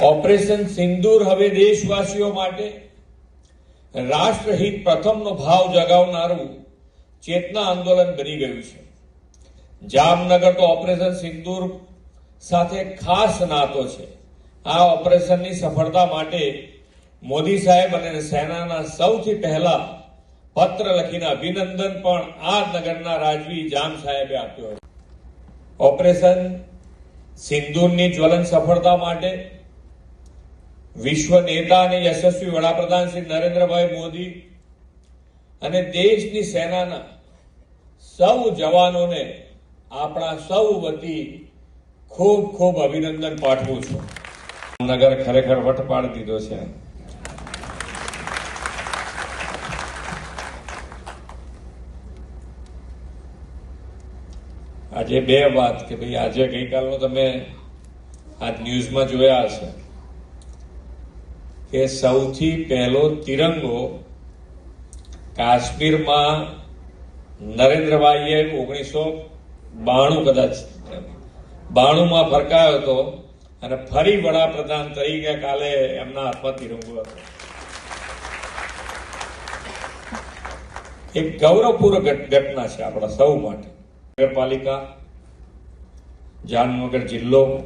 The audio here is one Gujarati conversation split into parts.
ઓપરેશન સિંદૂર હવે દેશવાસીઓ માટે રાષ્ટ્રહિત પ્રથમનો ભાવ જગાવનારું ચેતના આંદોલન બની ગયું છે. જામનગર તો ઓપરેશન સિંદૂર સાથે ખાસ નાતો છે. આ ઓપરેશનની સફળતા માટે મોદી સાહેબ અને સેનાના સૌથી પહેલા પત્ર લખીને અભિનંદન પણ આ નગરના રાજવી જામ સાહેબે આપ્યો હતો ઓપરેશન સિંદૂરની જ્વલન સફળતા માટે વિશ્વ નેતા અને યશસ્વી વડાપ્રધાન શ્રી નરેન્દ્રભાઈ મોદી અને દેશની સેનાના સૌ જવાનોને આપણા સૌ વતી ખૂબ ખૂબ અભિનંદન પાઠવું છું. નગર ખરેખર વટ પાડી દીધો છે. આજે બે વાત કે ભાઈ આજે ગઈકાલનો તમે આજ ન્યૂઝમાં જોયા હશે. કે સૌથી પહેલો તિરંગો કાશ્મીરમાં નરેન્દ્રભાઈએ ઓગણીસો બાણું કદાચ, બાણુંમાં ફરકાયો હતો અને ફરી વડાપ્રધાન તરીકે કાલે એમના હાથમાં તિરંગો હતો. એક ગૌરવપૂર્વક ઘટ- ઘટના છે આપણા સૌ માટે. નગરપાલિકા, જામનગર જિલ્લો,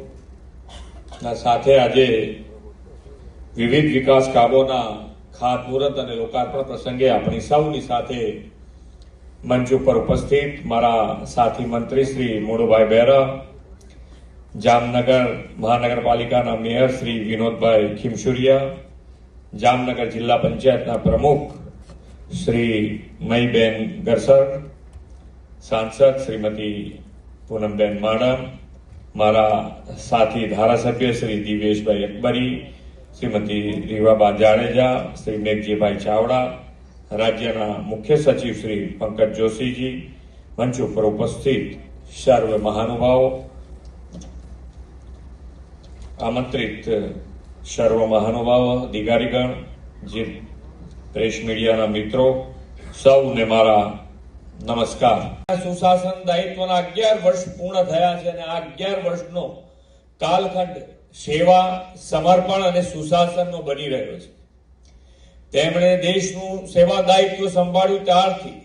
ના સાથે આજે વિવિધ વિકાસ કામોના ખાતમુહૂર્ત અને લોકાર્પણ પ્રસંગે આપણી સૌની સાથે મંચ ઉપર ઉપસ્થિત મારા સાથી મંત્રી શ્રી મોડુભાઈ બેરા જામનગર મહાનગરપાલિકાના મેયર શ્રી વિનોદભાઈ ખીમસુરિયા, જામનગર જિલ્લા પંચાયતના પ્રમુખ શ્રી મહીબેન ગરસર, સાંસદ શ્રીમતી પૂનમબેન માડમ મારા સાથી ધારાસભ્ય શ્રી દિવેશભાઈ અકબરી શ્રીમતી રીવાબા જાડેજા, શ્રી મેઘજીભાઈ ચાવડા, રાજ્યના મુખ્ય સચિવ શ્રી પંકજ જોશીજી મંચ ઉપર ઉપસ્થિત સર્વ મહાનુભાવો, આમંત્રિત સર્વ મહાનુભાવો, અધિકારીગણ, જે પ્રેસ મીડિયાના મિત્રો, સૌને મારા નમસ્કાર. સુશાસન દાયિત્વના અગિયાર વર્ષ પૂર્ણ થયા છે અને આ અગિયાર વર્ષનો કાલખંડ સેવા, સમર્પણ અને સુશાસનનો બની રહ્યો છે. તેમણે દેશનું સેવા દાયિત્વ સંભાળ્યું ત્યારથી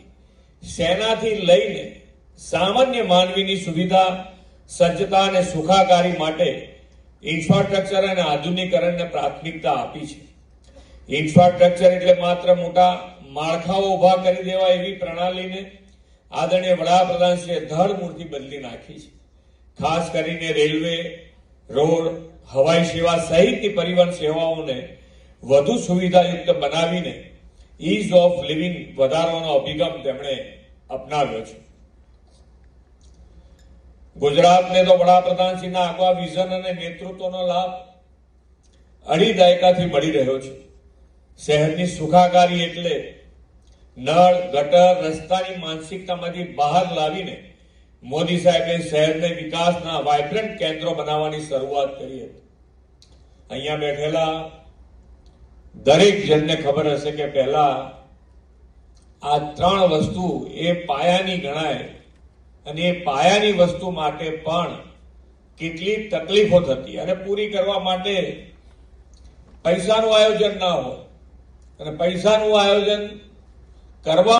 સેનાથી લઈને સામાન્ય માનવીની સુવિધા, સજ્જતા અને સુખાકારી માટે ઇન્ફ્રાસ્ટ્રક્ચર અને આધુનિકરણને પ્રાથમિકતા આપી છે. ઇન્ફ્રાસ્ટ્રક્ચર એટલે માત્ર મોટા માળખાઓ ઊભા કરી દેવા એવી પ્રણાલીને આદરણીય વડાપ્રધાનશ્રીએ ધડ મૂળથી બદલી નાખી છે. ખાસ કરીને રેલવે, રોડ હવાઈ સેવા સહિતની પરિવહન સેવાઓને વધુ સુવિધાયુક્ત બનાવીને ઇઝ ઓફ લિવિંગ વધારવાનો અભિગમ તેમણે અપનાવ્યો છે. ગુજરાતને તો વડાપ્રધાનશ્રીના આગવા વિઝન અને નેતૃત્વનો લાભ અઢી દાયકાથી મળી રહ્યો છે. શહેરની સુખાકારી એટલે નળ, ગટર, રસ્તાની માનસિકતામાંથી બહાર લાવીને મોદી સાહેબે શહેરને વિકાસના વાયબ્રન્ટ કેન્દ્રો બનાવવાની શરૂઆત કરી હતી. અહીંયા બેઠેલા દરેક જણને ખબર હશે કે પહેલા આ ત્રણ વસ્તુ એ પાયાની ગણાય અને એ પાયાની વસ્તુ માટે પણ કેટલી તકલીફો થતી અને પૂરી કરવા માટે પૈસાનું આયોજન ના હોય અને પૈસાનું આયોજન કરવા